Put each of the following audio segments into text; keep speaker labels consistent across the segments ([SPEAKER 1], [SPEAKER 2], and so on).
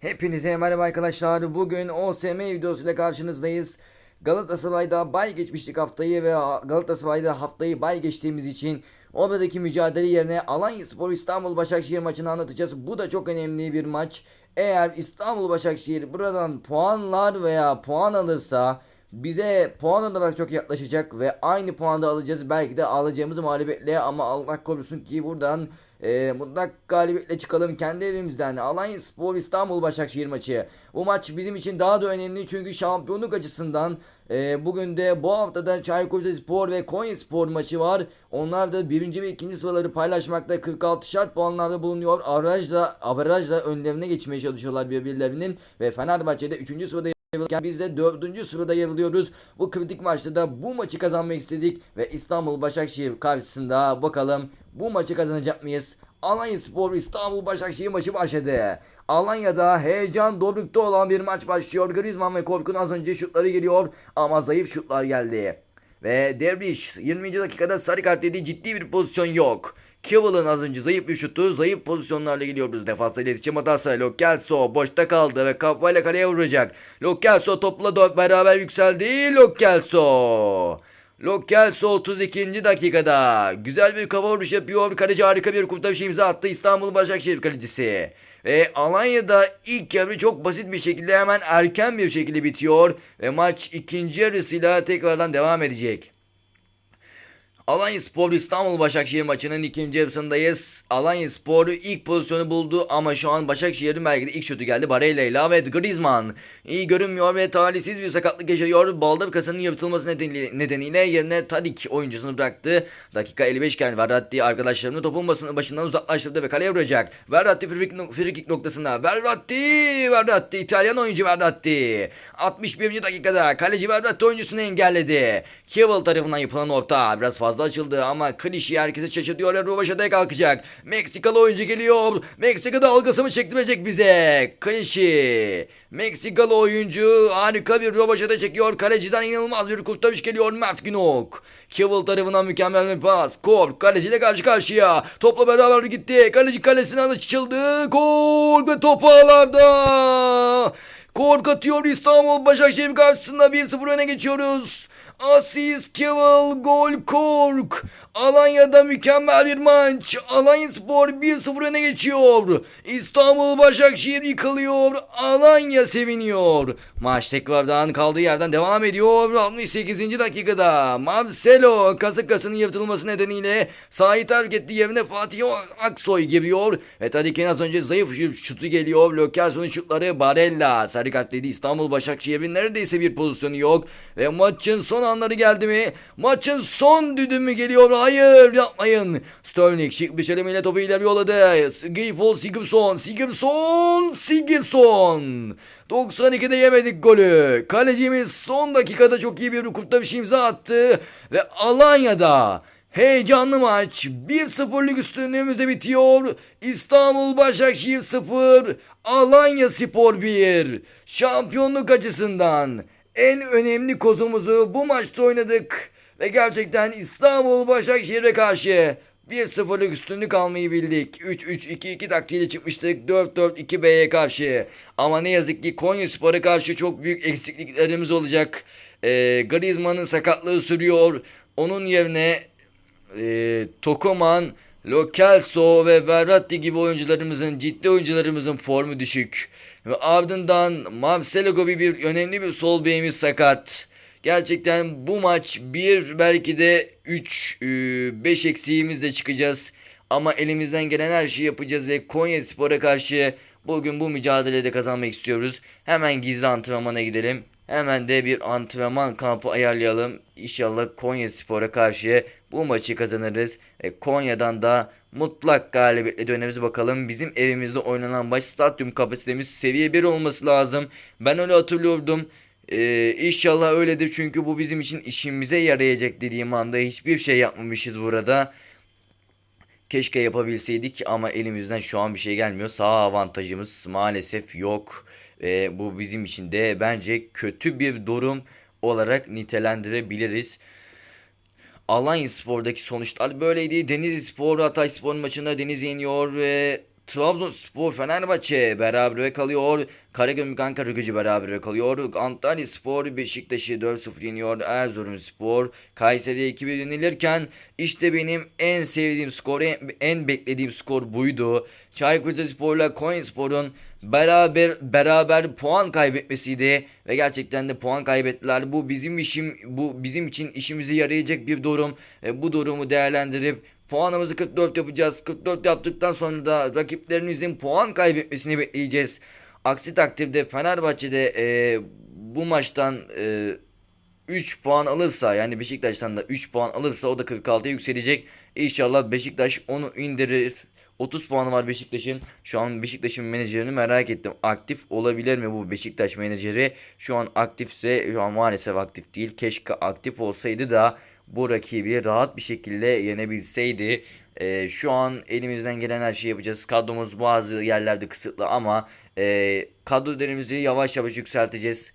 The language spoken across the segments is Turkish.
[SPEAKER 1] Hepinize merhaba arkadaşlar. Bugün OSM videosuyla karşınızdayız. Galatasaray'da bay geçmiştik haftayı ve Galatasaray'da haftayı bay geçtiğimiz için oradaki mücadele yerine Alanyaspor İstanbul Başakşehir maçını anlatacağız. Bu da çok önemli bir maç. Eğer İstanbul Başakşehir buradan puanlar veya puan alırsa bize puan olarak çok yaklaşacak ve aynı puanda alacağız. Belki de alacağımız mağlubiyetle ama Allah korusun ki buradan e, mutlak galibiyetle çıkalım kendi evimizden. Alanya Spor İstanbul Başakşehir maçı. Bu maç bizim için daha da önemli çünkü şampiyonluk açısından e, bugün de bu haftada Çaykur Rizespor ve Konya Spor maçı var. Onlar da birinci ve ikinci sıraları paylaşmakta 46 şart puanlarda bulunuyor. Averajla, averajla önlerine geçmeye çalışıyorlar birbirlerinin ve Fenerbahçe'de 3. sırada Yer biz de dördüncü sırada yer alıyoruz. Bu kritik maçta da bu maçı kazanmak istedik ve İstanbul Başakşehir karşısında bakalım bu maçı kazanacak mıyız? Alanya Spor İstanbul Başakşehir maçı başladı. Alanya'da heyecan dorukta olan bir maç başlıyor. Griezmann ve Korkun az önce şutları geliyor ama zayıf şutlar geldi. Ve Derviş 20. dakikada sarı kart dediği ciddi bir pozisyon yok. Kivill'ın az önce zayıf bir şutu zayıf pozisyonlarla gidiyoruz. Defansta iletişim hatası. Lo Celso boşta kaldı ve kafayla kaleye vuracak. Lo Celso topla beraber yükseldi. Lo Celso. Lo Celso 32. dakikada güzel bir kafa vuruş yapıyor. Kaleci harika bir kurtarış imza attı İstanbul Başakşehir kalecisi. Ve Alanya'da ilk yarı çok basit bir şekilde hemen erken bir şekilde bitiyor. Ve maç ikinci yarısıyla tekrardan devam edecek. Alanya Spor İstanbul Başakşehir maçının ikinci yarısındayız. Alanya Spor ilk pozisyonu buldu ama şu an Başakşehir'in belki de ilk şutu geldi. Barella ile ve Griezmann iyi görünmüyor ve talihsiz bir sakatlık yaşıyor. Baldır kasının yırtılması nedeniyle, nedeniyle yerine Tadik oyuncusunu bıraktı. Dakika 55 iken Verratti arkadaşlarını topun başından uzaklaştırdı ve kaleye vuracak. Verratti frikik noktasına. Verratti! Verratti! İtalyan oyuncu Verratti. 61. dakikada kaleci Verratti oyuncusunu engelledi. Kivil tarafından yapılan orta biraz fazla fazla açıldı ama klişi herkesi şaşırtıyor. Rovaşata'ya kalkacak. Meksikalı oyuncu geliyor. Meksika dalgası mı çektirecek bize? Klişi. Meksikalı oyuncu harika bir rovaşata çekiyor. Kaleciden inanılmaz bir kurtarış geliyor. Mert Günok. Kivil tarafından mükemmel bir pas. Kork kaleciyle karşı karşıya. Topla beraber gitti. Kaleci kalesine açıldı. Kork ve top ağlarda. Kork atıyor İstanbul Başakşehir karşısında 1-0 öne geçiyoruz. Asist Keval Gol Kork. Alanya'da mükemmel bir maç. Alanya Spor 1-0 öne geçiyor. İstanbul Başakşehir yıkılıyor. Alanya seviniyor. Maç tekrardan kaldığı yerden devam ediyor. 68. dakikada Marcelo kasıkasının yırtılması nedeniyle sahayı terk etti. Yerine Fatih Aksoy giriyor. Ve Tadikin az önce zayıf şutu geliyor. Lökerson'un şutları Barella. Sarı kart dedi İstanbul Başakşehir'in neredeyse bir pozisyonu yok. Ve maçın son anları geldi mi? Maçın son düdümü geliyor. Hayır yapmayın. Sterling şık bir çelemeyle topu ileri yolladı. Gayfol Sigurdsson. Sigurdsson. Sigurdsson. 92'de yemedik golü. Kalecimiz son dakikada çok iyi bir kurtarış imza attı. Ve Alanya'da Heyecanlı maç 1-0'lık üstünlüğümüzde bitiyor. İstanbul Başakşehir 0, Alanya Spor 1. Şampiyonluk açısından en önemli kozumuzu bu maçta oynadık. Ve gerçekten İstanbul Başakşehir'e karşı 1-0'lık üstünlük almayı bildik. 3-3-2-2 taktiğiyle çıkmıştık 4-4-2B'ye karşı. Ama ne yazık ki Konya Spor'a karşı çok büyük eksikliklerimiz olacak. E, Griezmann'ın sakatlığı sürüyor. Onun yerine e, Tokoman, Lo Celso ve Verratti gibi oyuncularımızın, ciddi oyuncularımızın formu düşük. Ve ardından Marcelo gibi bir önemli bir sol beyimiz sakat. Gerçekten bu maç bir belki de 3 5 e, eksiğimizle çıkacağız. Ama elimizden gelen her şeyi yapacağız ve Konya Spor'a karşı bugün bu mücadelede kazanmak istiyoruz. Hemen gizli antrenmana gidelim. Hemen de bir antrenman kampı ayarlayalım. İnşallah Konya Spor'a karşı bu maçı kazanırız. E, Konya'dan da mutlak galibiyetle döneriz bakalım. Bizim evimizde oynanan maç stadyum kapasitemiz seviye 1 olması lazım. Ben öyle hatırlıyordum. Ee, inşallah öyledir çünkü bu bizim için işimize yarayacak dediğim anda hiçbir şey yapmamışız burada. Keşke yapabilseydik ama elimizden şu an bir şey gelmiyor. Sağ avantajımız maalesef yok. Ee, bu bizim için de bence kötü bir durum olarak nitelendirebiliriz. Alanya Spor'daki sonuçlar böyleydi. Denizli Spor Hatay Spor maçında Deniz yeniyor ve Trabzonspor Fenerbahçe berabere kalıyor. Karagümrük Ankara gücü berabere kalıyor. Antalya Spor Beşiktaş'ı 4-0 yeniyor. Erzurumspor Kayseri'ye 2-1 yenilirken işte benim en sevdiğim skor, en, en beklediğim skor buydu. Çaykur Rizespor'la Konyaspor'un beraber beraber puan kaybetmesiydi ve gerçekten de puan kaybettiler. Bu bizim işim bu bizim için işimize yarayacak bir durum. E, bu durumu değerlendirip Puanımızı 44 yapacağız. 44 yaptıktan sonra da rakiplerimizin puan kaybetmesini bekleyeceğiz. Aksi takdirde Fenerbahçe'de e, bu maçtan e, 3 puan alırsa yani Beşiktaş'tan da 3 puan alırsa o da 46'ya yükselecek. İnşallah Beşiktaş onu indirir. 30 puanı var Beşiktaş'ın. Şu an Beşiktaş'ın menajerini merak ettim. Aktif olabilir mi bu Beşiktaş menajeri? Şu an aktifse şu an maalesef aktif değil. Keşke aktif olsaydı da bu rakibi rahat bir şekilde yenebilseydi. E, şu an elimizden gelen her şeyi yapacağız. Kadromuz bazı yerlerde kısıtlı ama e, kadrolarımızı yavaş yavaş yükselteceğiz.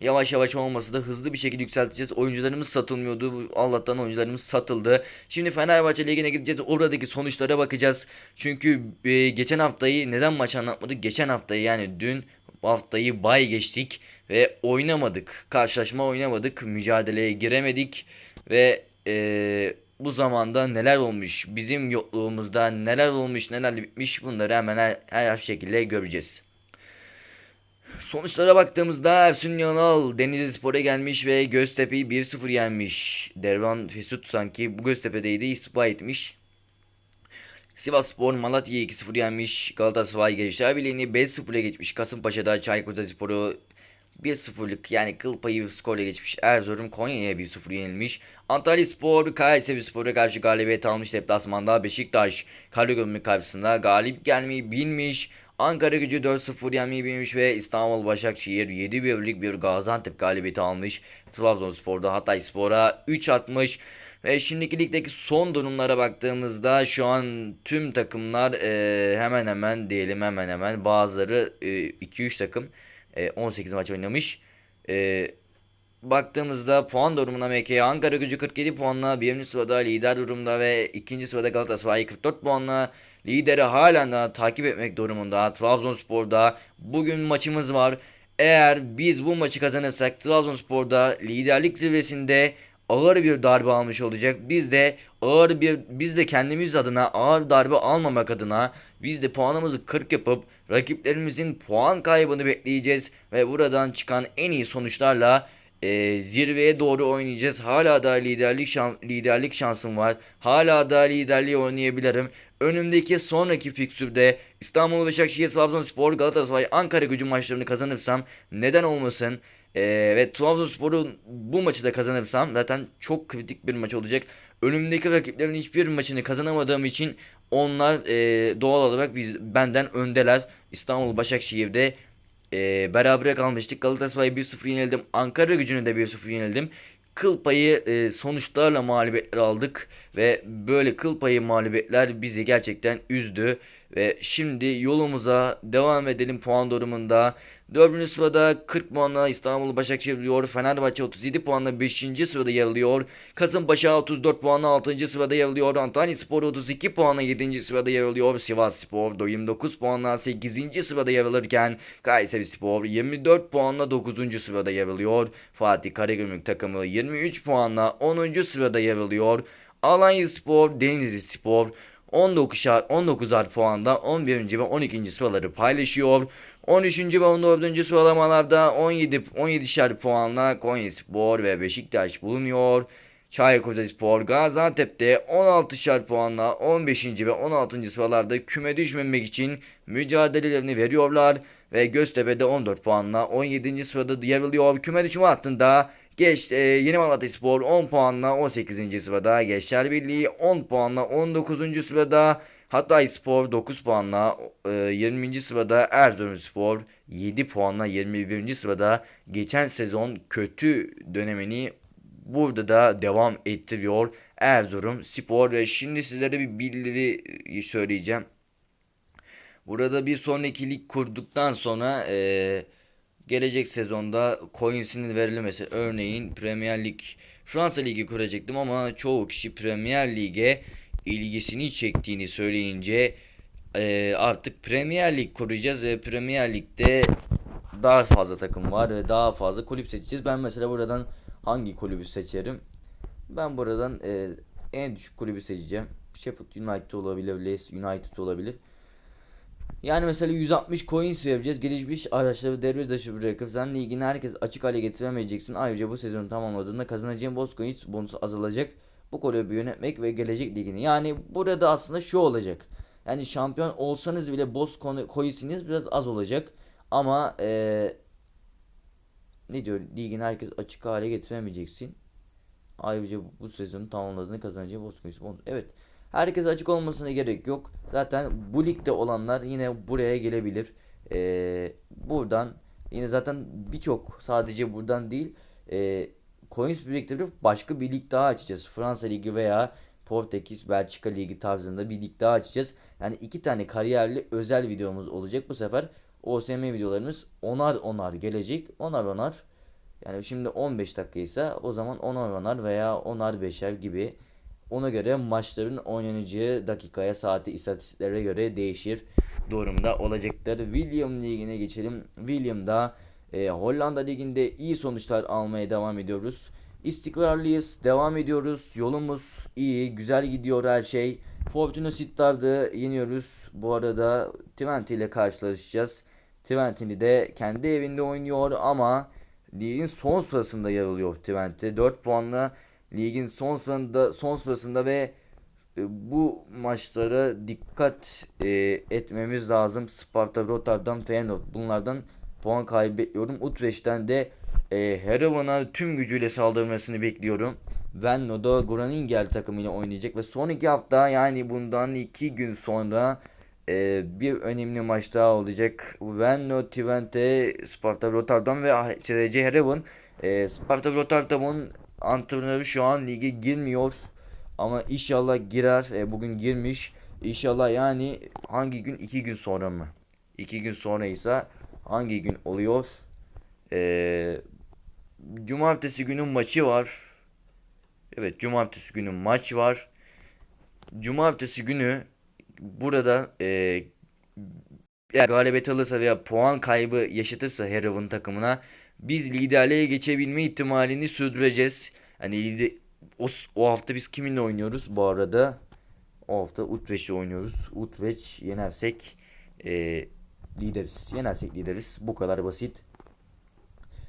[SPEAKER 1] Yavaş yavaş olmasa da hızlı bir şekilde yükselteceğiz. Oyuncularımız satılmıyordu. Allah'tan oyuncularımız satıldı. Şimdi Fenerbahçe Ligi'ne gideceğiz. Oradaki sonuçlara bakacağız. Çünkü e, geçen haftayı neden maç anlatmadık? Geçen haftayı yani dün haftayı bay geçtik ve oynamadık. Karşılaşma oynamadık. Mücadeleye giremedik. Ve e, bu zamanda neler olmuş, bizim yokluğumuzda neler olmuş, neler bitmiş bunları hemen her, her şekilde göreceğiz. Sonuçlara baktığımızda Ersun Yanal Denizli Spor'a gelmiş ve Göztepe'yi 1-0 yenmiş. Dervan Fesut sanki bu Göztepe'deydi istifa etmiş. Sivas Spor Malatya'yı 2-0 yenmiş. Galatasaray Gençler Birliği'ni 5-0'a geçmiş. Kasımpaşa'da Çaykur Rizespor'u 1-0'lık yani kıl payı skorla geçmiş. Erzurum Konya'ya 1-0 yenilmiş. Antalya Spor Kayseri Spor'a karşı galibiyet almış deplasmanda. Beşiktaş Karagümrük karşısında galip gelmeyi bilmiş. Ankara gücü 4-0 yenmeyi bilmiş ve İstanbul Başakşehir 7-1'lik bir Gaziantep galibiyeti almış. Trabzonspor'da Hatay Spor'a 3 atmış. Ve şimdiki ligdeki son durumlara baktığımızda şu an tüm takımlar e, hemen hemen diyelim hemen hemen bazıları 2-3 e, takım e, 18 maç oynamış. E, baktığımızda puan durumuna MK Ankara gücü 47 puanla birinci sırada lider durumda ve ikinci sırada Galatasaray 44 puanla lideri halen daha takip etmek durumunda. Trabzonspor'da bugün maçımız var. Eğer biz bu maçı kazanırsak Trabzonspor'da liderlik zirvesinde ağır bir darbe almış olacak. Biz de ağır bir biz de kendimiz adına ağır darbe almamak adına biz de puanımızı 40 yapıp rakiplerimizin puan kaybını bekleyeceğiz ve buradan çıkan en iyi sonuçlarla e, zirveye doğru oynayacağız. Hala da liderlik şan, liderlik şansım var. Hala da liderliği oynayabilirim. Önümdeki sonraki fikstürde İstanbul Başakşehir, Trabzonspor, Galatasaray, Ankara gücü maçlarını kazanırsam neden olmasın? Ee, ve Trabzonspor'un bu maçı da kazanırsam zaten çok kritik bir maç olacak. Önümdeki rakiplerin hiçbir maçını kazanamadığım için onlar e, doğal olarak biz benden öndeler. İstanbul Başakşehir'de e, berabere kalmıştık. Galatasaray'ı 1-0 yenildim. Ankara gücünü de 1-0 yenildim. Kıl payı e, sonuçlarla mağlubiyetler aldık ve böyle kıl payı mağlubiyetler bizi gerçekten üzdü. Ve şimdi yolumuza devam edelim puan durumunda. 4. sırada 40 puanla İstanbul Başakşehir diyor. Fenerbahçe 37 puanla 5. sırada yer alıyor. Kasımpaşa 34 puanla 6. sırada yer alıyor. Antalya Spor 32 puanla 7. sırada yer alıyor. Sivas Spor 29 puanla 8. sırada yer alırken Kayseri Spor 24 puanla 9. sırada yer alıyor. Fatih Karagümrük takımı 23 puanla 10. sırada yer alıyor. Alanya Spor, Denizli Spor 19'ar 19'ar puanda 11. ve 12. sıraları paylaşıyor. 13. ve 14. sıralamalarda 17 17'şer puanla Konyaspor ve Beşiktaş bulunuyor. Çaykur Rizespor Gaziantep'te 16'şer puanla 15. ve 16. sıralarda küme düşmemek için mücadelelerini veriyorlar ve Göztepe'de 14 puanla 17. sırada yer alıyor. Küme düşme hattında Geç e, Yeni Malatya Spor 10 puanla 18. sırada. Gençler Birliği 10 puanla 19. sırada. Hatay Spor 9 puanla e, 20. sırada. Erzurum Spor 7 puanla 21. sırada. Geçen sezon kötü dönemini burada da devam ettiriyor. Erzurum Spor ve şimdi sizlere bir bildiri söyleyeceğim. Burada bir sonraki lig kurduktan sonra eee gelecek sezonda coins'inin verilmesi örneğin Premier Lig Fransa Ligi kuracaktım ama çoğu kişi Premier Lig'e ilgisini çektiğini söyleyince e, artık Premier Lig kuracağız ve Premier Lig'de daha fazla takım var ve daha fazla kulüp seçeceğiz. Ben mesela buradan hangi kulübü seçerim? Ben buradan e, en düşük kulübü seçeceğim. Sheffield United olabilir, Leeds United olabilir. Yani mesela 160 coins vereceğiz. Gelişmiş araçları devre dışı bırakıp sen ligini herkes açık hale getiremeyeceksin. Ayrıca bu sezonu tamamladığında kazanacağın boss coins bonusu azalacak. Bu kulübü yönetmek ve gelecek ligini. Yani burada aslında şu olacak. Yani şampiyon olsanız bile boss coinsiniz biraz az olacak. Ama ee, ne diyor ligini herkes açık hale getiremeyeceksin. Ayrıca bu sezonu tamamladığında kazanacağı boss coins bonus. Evet. Herkes açık olmasına gerek yok. Zaten bu ligde olanlar yine buraya gelebilir. Ee, buradan yine zaten birçok sadece buradan değil e, coins biriktirip başka bir lig daha açacağız. Fransa Ligi veya Portekiz, Belçika Ligi tarzında bir lig daha açacağız. Yani iki tane kariyerli özel videomuz olacak bu sefer. OSM videolarımız onar onar gelecek. Onar onar. Yani şimdi 15 dakikaysa o zaman onar onar veya onar beşer gibi ona göre maçların oynanacağı dakikaya, saati, istatistiklere göre değişir durumda olacaktır. William Ligi'ne geçelim. William'da e, Hollanda Ligi'nde iyi sonuçlar almaya devam ediyoruz. İstikrarlıyız, devam ediyoruz. Yolumuz iyi, güzel gidiyor her şey. Fortuna Sittard'ı yeniyoruz. Bu arada Twente ile karşılaşacağız. Twente'li de kendi evinde oynuyor ama ligin son sırasında yer alıyor Twente. 4 puanla ligin son sırasında son sırasında ve e, bu maçlara dikkat e, etmemiz lazım. Sparta, Rotterdam, Feyenoord bunlardan puan kaybediyorum. Utrecht'ten de e, Herevan'a tüm gücüyle saldırmasını bekliyorum. Venlo da Groningen takımıyla oynayacak ve son iki hafta yani bundan iki gün sonra e, bir önemli maç daha olacak. Venlo, Twente, Sparta, Rotterdam ve CRC Herevan. E, Sparta Rotterdam'ın antrenörü şu an lige girmiyor. Ama inşallah girer. E, bugün girmiş. İnşallah yani hangi gün? iki gün sonra mı? İki gün sonra ise hangi gün oluyor? E, cumartesi günün maçı var. Evet cumartesi günü maç var. Cumartesi günü burada e, eğer galibiyet alırsa veya puan kaybı yaşatırsa Heroin takımına biz liderliğe geçebilme ihtimalini sürdüreceğiz. Hani o, o hafta biz kiminle oynuyoruz bu arada? O hafta Utrecht'le oynuyoruz. Utrecht yenersek e, lideriz. Yenersek lideriz. Bu kadar basit.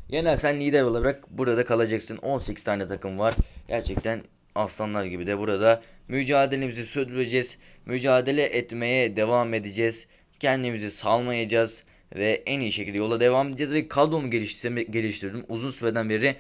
[SPEAKER 1] Yenersen lider olarak burada kalacaksın. 18 tane takım var. Gerçekten aslanlar gibi de burada mücadelemizi sürdüreceğiz. Mücadele etmeye devam edeceğiz. Kendimizi salmayacağız ve en iyi şekilde yola devam edeceğiz ve kadromu geliştirdim. Uzun süreden beri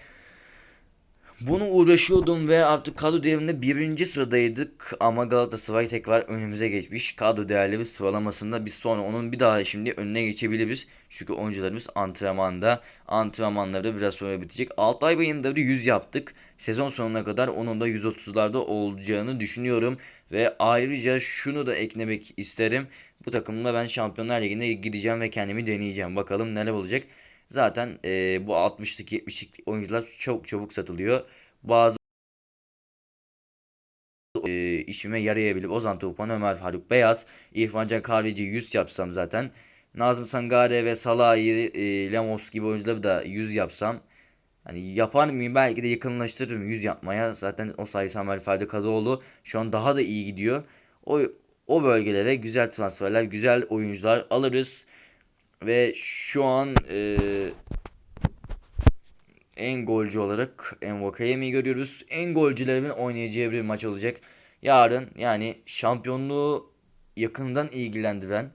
[SPEAKER 1] bunu uğraşıyordum ve artık kadro değerinde birinci sıradaydık ama Galatasaray tekrar önümüze geçmiş. Kadro değerleri sıralamasında biz sonra onun bir daha şimdi önüne geçebiliriz. Çünkü oyuncularımız antrenmanda. Antrenmanları biraz sonra bitecek. Altay Bayındır'ı 100 yaptık. Sezon sonuna kadar onun da 130'larda olacağını düşünüyorum. Ve ayrıca şunu da eklemek isterim. Bu takımla ben Şampiyonlar Ligi'ne gideceğim ve kendimi deneyeceğim. Bakalım neler olacak. Zaten e, bu 60'lık 70'lik oyuncular çok çabuk satılıyor. Bazı e, işime yarayabilir. Ozan Tufan, Ömer Faruk Beyaz, İrfan Can Kahveci 100 yapsam zaten. Nazım Sangare ve Salah'ı, e, Lemos gibi oyuncuları da 100 yapsam. Hani yapar mıyım? Belki de yakınlaştırırım 100 yapmaya. Zaten o sayı Samuel Ferdi Kadıoğlu şu an daha da iyi gidiyor. O o bölgelere güzel transferler, güzel oyuncular alırız. Ve şu an e, en golcü olarak Envakayemi'yi görüyoruz. En golcülerin oynayacağı bir maç olacak. Yarın yani şampiyonluğu yakından ilgilendiren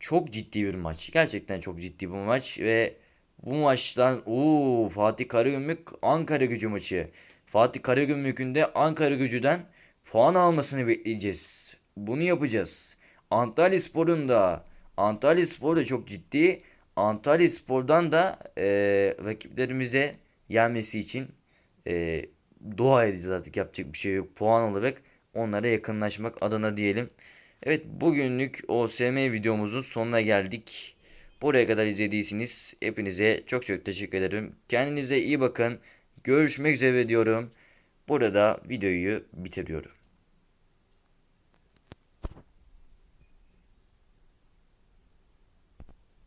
[SPEAKER 1] çok ciddi bir maç. Gerçekten çok ciddi bir maç ve bu maçtan uuu Fatih Karagümrük Ankara gücü maçı. Fatih Karagümrük'ün de Ankara gücüden puan almasını bekleyeceğiz. Bunu yapacağız. Antalya Spor'un da Antalya Spor da çok ciddi. Antalya Spor'dan da e, rakiplerimize gelmesi için e, dua edeceğiz artık yapacak bir şey yok. Puan olarak onlara yakınlaşmak adına diyelim. Evet bugünlük o SM videomuzun sonuna geldik. Buraya kadar izlediyseniz hepinize çok çok teşekkür ederim. Kendinize iyi bakın. Görüşmek üzere diyorum. Burada videoyu bitiriyorum.